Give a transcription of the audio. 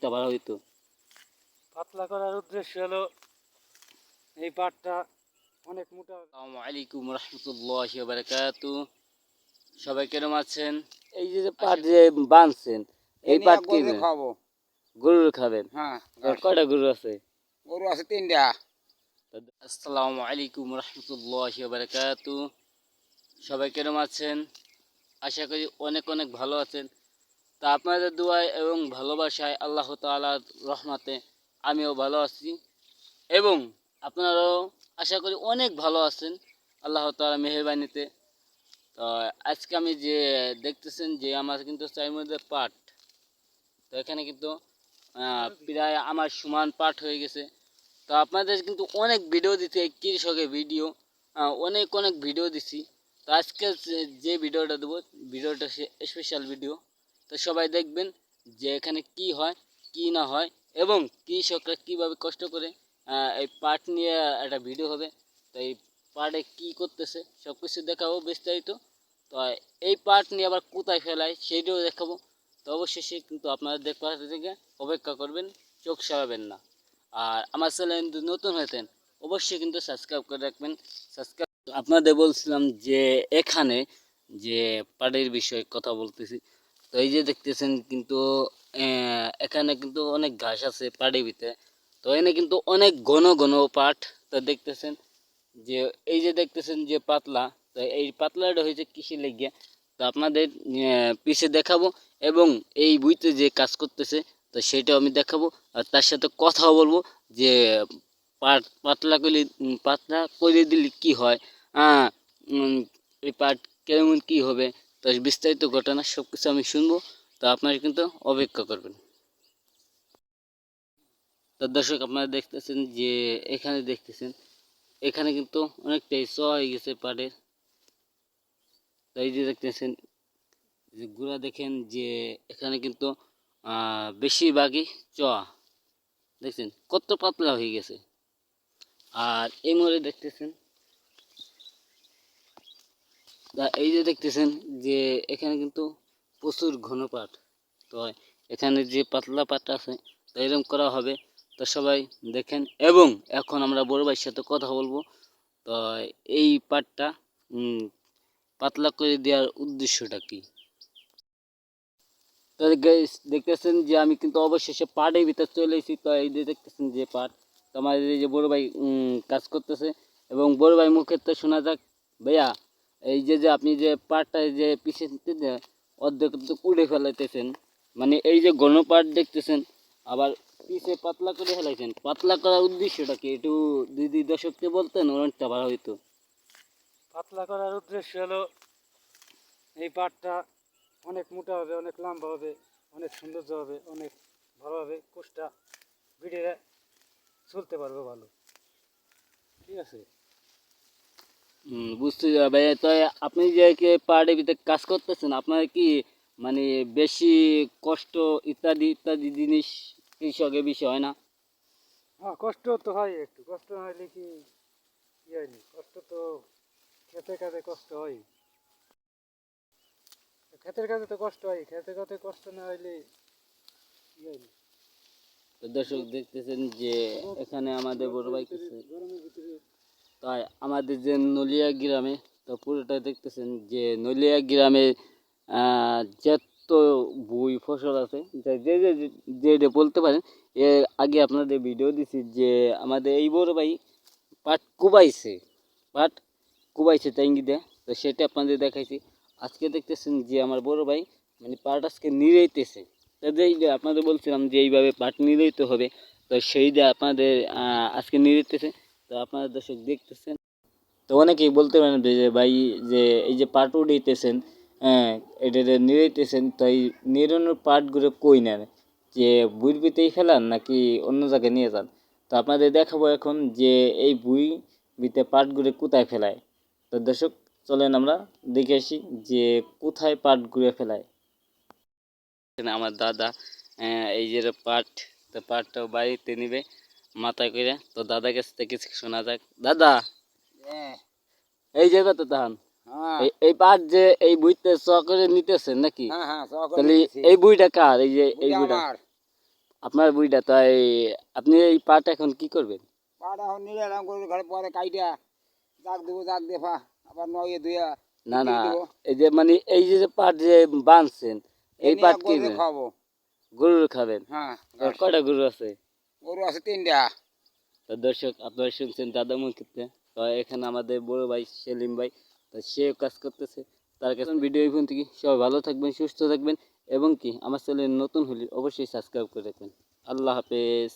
অনেকটা ভালো হইতো। পাতলা করার উদ্দেশ্য হলো এই পাটটা অনেক মোটা আসসালামু আলাইকুম রহমতুল্লাহ বারাকাতু। সবাই কেরম আছেন? এই যে পাট যে বাঁধছেন এই পাট কি খাব। গরুর খাবেন? হ্যাঁ কয়টা গরু আছে? গরু আছে তিনটা। আসসালামু আলাইকুম রহমতুল্লাহ বারাকাতু। সবাই কেরম আছেন? আশা করি অনেক অনেক ভালো আছেন। তা আপনাদের দোয়ায় এবং ভালোবাসায় আল্লাহ তাআলার রহমতে আমিও ভালো আছি। এবং আপনারাও আশা করি অনেক ভালো আছেন আল্লাহ তাআলা মেহরবানিতে। তো আজকে আমি যে দেখতেছেন যে আমার কিন্তু চাই মধ্যে তো এখানে কিন্তু প্রায় আমার সমান পাট হয়ে গেছে। তো আপনাদের কিন্তু অনেক ভিডিও দিতে, কৃষকের ভিডিও অনেক অনেক ভিডিও দিছি। তো আজকে যে ভিডিওটা দেবো, ভিডিওটা স্পেশাল ভিডিও তো সবাই দেখবেন যে এখানে কি হয়, কি না হয় এবং কৃষকরা কীভাবে কষ্ট করে এই পাট নিয়ে একটা ভিডিও হবে। তো এই পাটে কী করতেছে সব কিছু দেখাবো বিস্তারিত। তো এই পাট নিয়ে আবার কোথায় ফেলায় সেইটাও দেখাবো। তো অবশেষে কিন্তু আপনারা দেখবার থেকে অপেক্ষা করবেন, চোখ সরাবেন না। আর আমার চ্যানেল যদি নতুন হতেন অবশ্যই কিন্তু সাবস্ক্রাইব করে রাখবেন। সাবস্ক্রাইব আপনাদের বলছিলাম যে এখানে যে পাড়ের বিষয়ে কথা বলতেছি তো এই যে দেখতেছেন কিন্তু এখানে কিন্তু অনেক ঘাস আছে পাড়ের ভিতরে। তো এখানে কিন্তু অনেক ঘন ঘন পাট তো দেখতেছেন যে, এই যে দেখতেছেন যে পাতলা, তো এই পাতলাটা হয়েছে কৃষি লেগে তো আপনাদের পিছে দেখাবো এবং এই বইতে যে কাজ করতেছে, তো সেটাও আমি দেখাবো। আর তার সাথে কথাও বলব যে, পাট, পাতলা করলে পাতলা করে দিলে কি হয়? হ্যাঁ এই পাট কেমন কি হবে? তো বিস্তারিত ঘটনা সব কিছু আমি শুনব, তো আপনারা কিন্তু অপেক্ষা করবেন। তো দর্শক, আপনারা দেখতেছেন যে, এখানে দেখতেছেন, এখানে কিন্তু অনেকটাই চ হয়ে গেছে পাটের। তো এই যে দেখতেছেন, যে গুড়া দেখেন যে, এখানে কিন্তু বেশিরভাগই চ। দেখছেন, কত পাতলা হয়ে গেছে। আর এই মোড়ে দেখতেছেন তা এই যে দেখতেছেন যে এখানে কিন্তু প্রচুর ঘন পাট তো এখানে যে পাতলা পাটটা আছে, তো এরকম করা হবে। তো সবাই দেখেন, এবং এখন আমরা বড় ভাইয়ের সাথে কথা বলব। তো এই পাটটা পাতলা করে দেওয়ার উদ্দেশ্যটা কি? তো দেখতেছেন যে আমি কিন্তু অবশেষে পাটের ভিতরে চলে এসেছি। তো এই যে দেখতেছেন যে পাট, তো আমার এই যে বড় ভাই কাজ করতেছে। এবং বড় ভাই মুখের তো শোনা যাক। ভাইয়া এই যে যে আপনি যে পাটটা যে পিছিয়ে অর্ধেক উড়ে ফেলাইতেছেন। মানে এই যে ঘন পাট দেখতেছেন, আবার পিছে পাতলা করে ফেলাইছেন। পাতলা করার উদ্দেশ্যটা কি? একটু দিদি দর্শককে বলতেন, অনেকটা ভালো হইতো। পাতলা করার উদ্দেশ্য হলো, এই পাটটা অনেক মোটা হবে, অনেক লম্বা হবে, অনেক সৌন্দর্য হবে, অনেক ভালো হবে, কোষটা ভিড়ে চলতে পারবে ভালো। ঠিক আছে? বুঝতে যাবে ভাই তো আপনি যে কে পাহাড়ের ভিতরে কাজ করতেছেন আপনার কি মানে বেশি কষ্ট ইত্যাদি ইত্যাদি জিনিস কৃষকের বিষয় হয় না? হ্যাঁ কষ্ট তো হয় একটু। কষ্ট না হলে কি হয়নি কষ্ট তো খেতে কাজে কষ্ট হয়। ক্ষেতের কাজে তো কষ্ট হয়। খেতে কাজে কষ্ট না হইলে কি হয়নি দর্শক দেখতেছেন যে এখানে আমাদের বড় ভাই কিছু গরমের ভিতরে তাই আমাদের যে নলিয়া গ্রামে, তো পুরোটা দেখতেছেন যে নলিয়া গ্রামে যত বই ফসল আছে, যে যে, যে- বলতে পারেন, এর আগে আপনাদের ভিডিও দিছি যে আমাদের এই বড় ভাই পাট কুবাইছে পাট কুবাইছে ট্যাঙ্গি দেয়া, তো সেটা আপনাদের দেখাইছি। আজকে দেখতেছেন যে আমার বড় ভাই মানে পাট আজকে নিরাইতেছে যে আপনাদের বলছিলাম যে এইভাবে পাট নিরাইতে হবে, তো সেই যে আপনাদের আজকে নিরাইতেছে তো আপনারা দর্শক দেখতেছেন। তো অনেকেই বলতে পারেন যে ভাই যে এই যে পাট উঠাইতেছেন হ্যাঁ এটা তো এই নিরানোর পাটগুলো কই নেন? যে বুড়বিতেই ফেলান নাকি অন্য জায়গায় নিয়ে যান? তো আপনাদের দেখাবো এখন যে এই বুই বিতে পাটগুলো কোথায় ফেলায়। তো দর্শক চলেন আমরা দেখে আসি যে কোথায় পাট ঘুরে ফেলায়। আমার দাদা আহ, এই যে পাট তো পাটটাও বাড়িতে নিবে। মাথায় করে তো দাদা কাছ থেকে কিছু শোনা যাক। দাদা! এই যে কত তাহান। হ্যাঁ। এই- এই পাট যে এই বইতে চ করে নিতেছেন নাকি? হ্যাঁ হ্যাঁ করে তাহলে এই বইটা কার? এই যে এই বইটা আপনার বুড়িটা তাই আপনি এই পাট এখন কি করবেন? পাড়া এখন নিয়ে এলাম গরুর ঘরে পরে কাইটা। জাগ দেবো জাগ দেফা। আবার নয়ে দুয়া না না। এই যে মানে এই যে পাট যে বাঁধছেন এই পাট কি খাওয়াবো গরুর খাবেন? হ্যাঁ। কয়টা গরু আছে? গরু আছে তিনটা। তো দর্শক, আপনারা শুনছেন দাদা মুখিতে তো এখানে আমাদের বড় ভাই সেলিম ভাই, তো সে কাজ করতেছে। তার কাছে ভিডিও এই থেকে। সবাই ভালো থাকবেন, সুস্থ থাকবেন এবং কি, আমার চ্যানেল নতুন হলে অবশ্যই সাবস্ক্রাইব করে রাখবেন। আল্লাহ হাফেজ।